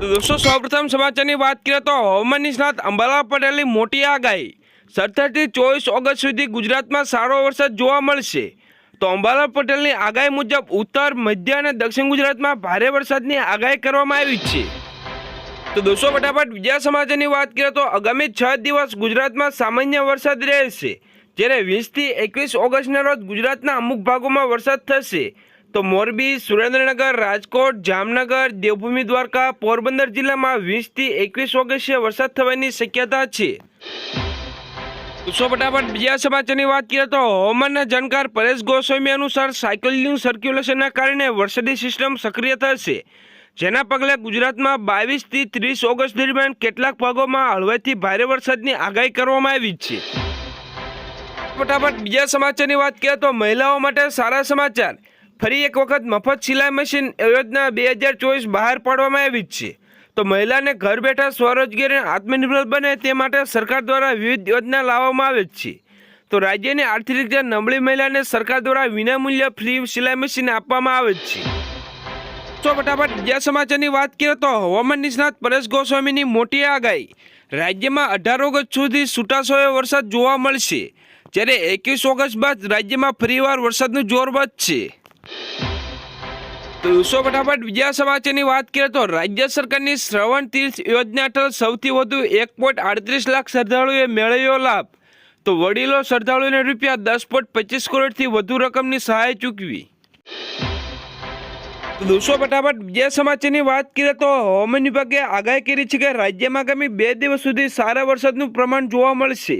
દોસ્તો, સૌપ્રથમ સમાચારની વાત કરીએ તો હવામાન નિષ્ણાત અંબાલા પટેલની મોટી આગાહી. સત્તરથી ચોવીસ ઓગસ્ટ સુધી ગુજરાતમાં સારો વરસાદ જોવા મળશે. તો અંબાલા પટેલની આગાહી મુજબ ઉત્તર, મધ્ય અને દક્ષિણ ગુજરાતમાં ભારે વરસાદની આગાહી કરવામાં આવી છે. તો દોસ્તો, ફટાફટ બીજા સમાચારની વાત કરીએ તો આગામી છ દિવસ ગુજરાતમાં સામાન્ય વરસાદ રહેશે. જ્યારે વીસથી એકવીસ ઓગસ્ટના રોજ ગુજરાતના અમુક ભાગોમાં વરસાદ થશે. તો મોરબી, સુરેન્દ્રનગર, રાજકોટ, જામનગર, દેવભૂમિ દ્વારકા, પોરબંદર જિલ્લામાં વીસથી એકવીસ ઓગસ્ટે વરસાદ થવાની શક્યતા છે. તો ફટાફટ બીજા સમાચારની વાત કરીએ તો હવામાનના જાણકાર પરેશ ગોસ્વામી અનુસાર સાયકલનું સર્ક્યુલેશનના કારણે વરસાદી સિસ્ટમ સક્રિય થશે. જેના પગલે ગુજરાતમાં બાવીસથી ત્રીસ ઓગસ્ટ દરમિયાન કેટલાક ભાગોમાં હળવાથી ભારે વરસાદની આગાહી કરવામાં આવી છે. ફટાફટ બીજા સમાચારની વાત કરીએ તો મહિલાઓ માટે સારા સમાચાર. ફરી એક વખત મફત સિલાઈ મશીન યોજના બે હજાર ચોવીસ બહાર પાડવામાં આવી છે. તો મહિલાને ઘર બેઠા સ્વરોજગારી આત્મનિર્ભર બને તે માટે સરકાર દ્વારા વિવિધ યોજના લાવવામાં આવે છે. તો રાજ્યની આર્થિક રીતે નબળી મહિલાને સરકાર દ્વારા વિનામૂલ્ય ફ્રી સિલાઈ મશીન આપવામાં આવે છે. તો ફટાફટ બીજા સમાચારની વાત કરીએ તો હવામાન નિષ્ણાત પરેશ ગોસ્વામીની મોટી આગાહી. રાજ્યમાં અઢાર ઓગસ્ટ સુધી છૂટાછવાયો વરસાદ જોવા મળશે. જ્યારે એકવીસ ઓગસ્ટ બાદ રાજ્યમાં ફરીવાર વરસાદનું જોર વધશે. દોસ્તો ફટાફટ બીજા સમાચારની વાત કરીએ તો રાજ્ય સરકારની શ્રવણ તીર્થ યોજના હેઠળ સૌથી વધુ એક પોઈન્ટ આડત્રીસ લાખ શ્રદ્ધાળુએ મેળવ્યો લાભ. તો વડીલો શ્રદ્ધાળુઓને રૂપિયા દસ પોઈન્ટ પચીસ કરોડથી વધુ રકમની સહાય ચૂકવી. તો દોસ્તો ફટાફટ બીજા સમાચારની વાત કરીએ તો હવામાન વિભાગે આગાહી કરી છે કે રાજ્યમાં આગામી બે દિવસ સુધી સારા વરસાદનું પ્રમાણ જોવા મળશે.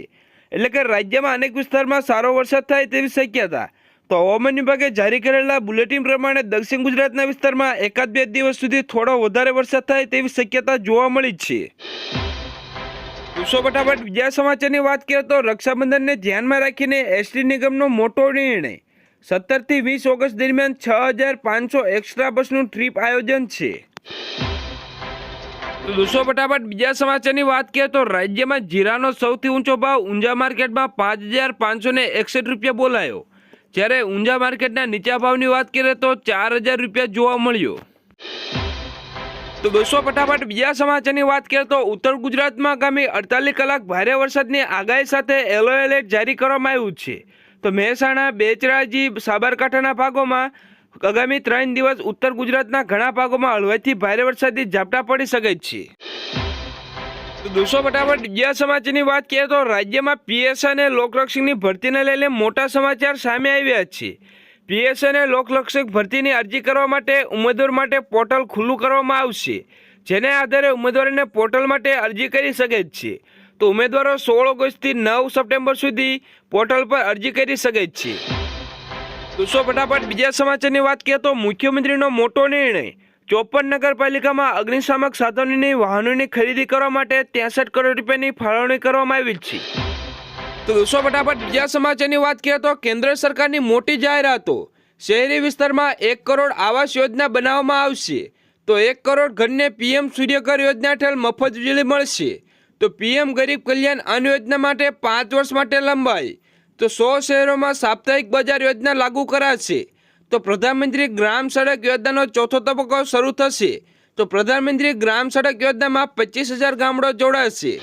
એટલે કે રાજ્યમાં અનેક વિસ્તારમાં સારો વરસાદ થાય તેવી શક્યતા. તો હવામાન વિભાગે જારી કરેલા બુલેટિન પ્રમાણે દક્ષિણ ગુજરાતના વિસ્તારમાં એકાદ બે દિવસ સુધી થોડો વધારે વરસાદ થાય તેવી શક્યતા જોવા મળી છે. દોસ્તો ફટાફટ બીજા સમાચારની વાત કરીએ તો રક્ષાબંધનને ધ્યાનમાં રાખીને એસટી નિગમનો મોટો નિર્ણય. સત્તરથી વીસ ઓગસ્ટ દરમિયાન છ હજાર પાંચસો એક્સ્ટ્રા બસનું ટ્રીપ આયોજન છે. તો દોસ્તો ફટાફટ બીજા સમાચારની વાત કરીએ તો રાજ્યમાં જીરાનો સૌથી ઊંચો ભાવ ઊંઝા માર્કેટમાં પાંચ હજાર પાંચસો ને એકસઠ રૂપિયા બોલાયો. જ્યારે ઊંઝા માર્કેટના નીચા ભાવની વાત કરીએ તો ચાર હજાર રૂપિયા જોવા મળ્યો. તો દોસ્તો, ફટાફટ બીજા સમાચારની વાત કરીએ તો ઉત્તર ગુજરાતમાં આગામી અડતાલીસ કલાક ભારે વરસાદની આગાહી સાથે યલો એલર્ટ જારી કરવામાં આવ્યું છે. તો મહેસાણા, બેચરાજી, સાબરકાંઠાના ભાગોમાં આગામી ત્રણ દિવસ ઉત્તર ગુજરાતના ઘણા ભાગોમાં હળવાથી ભારે વરસાદની ઝાપટા પડી શકે છે. દોસ્તો, ફટાફટ બીજા સમાચારની વાત કરીએ તો રાજ્યમાં પીએસ અને લોકરક્ષકની ભરતીને લઈને મોટા સમાચાર સામે આવ્યા છે. પીએસ અને લોકરક્ષક ભરતીની અરજી કરવા માટે ઉમેદવાર માટે પોર્ટલ ખુલ્લું કરવામાં આવશે, જેને આધારે ઉમેદવારોને પોર્ટલ માટે અરજી કરી શકે છે. તો ઉમેદવારો સોળ ઓગસ્ટથી નવ સપ્ટેમ્બર સુધી પોર્ટલ પર અરજી કરી શકે છે. દોસ્તો, ફટાફટ બીજા સમાચારની વાત કરીએ તો મુખ્યમંત્રીનો મોટો નિર્ણય ચોપન નગરપાલિકામાં અગ્નિશામક સાધનોની વાહનોની ખરીદી કરવા માટે ત્રેસઠ કરોડ રૂપિયાની ફાળવણી કરવામાં આવી છે. તો દોસ્તો, ફટાફટ બીજા સમાચારની વાત કરીએ તો કેન્દ્ર સરકારની મોટી જાહેરાતો. શહેરી વિસ્તારમાં એક કરોડ આવાસ યોજના બનાવવામાં આવશે. તો એક કરોડ ઘરને પીએમ સૂર્યઘર યોજના હેઠળ મફત વીજળી મળશે. તો પીએમ ગરીબ કલ્યાણ અન્ન યોજના માટે પાંચ વર્ષ માટે લંબાઈ. તો સો શહેરોમાં સાપ્તાહિક બજાર યોજના લાગુ કરાશે. તો પ્રધાનમંત્રી ગ્રામ સડક યોજનાનો ચોથો તબક્કો શરૂ થશે. તો પ્રધાનમંત્રી ગ્રામ સડક યોજનામાં પચીસ હજાર ગામડો જોડાશે.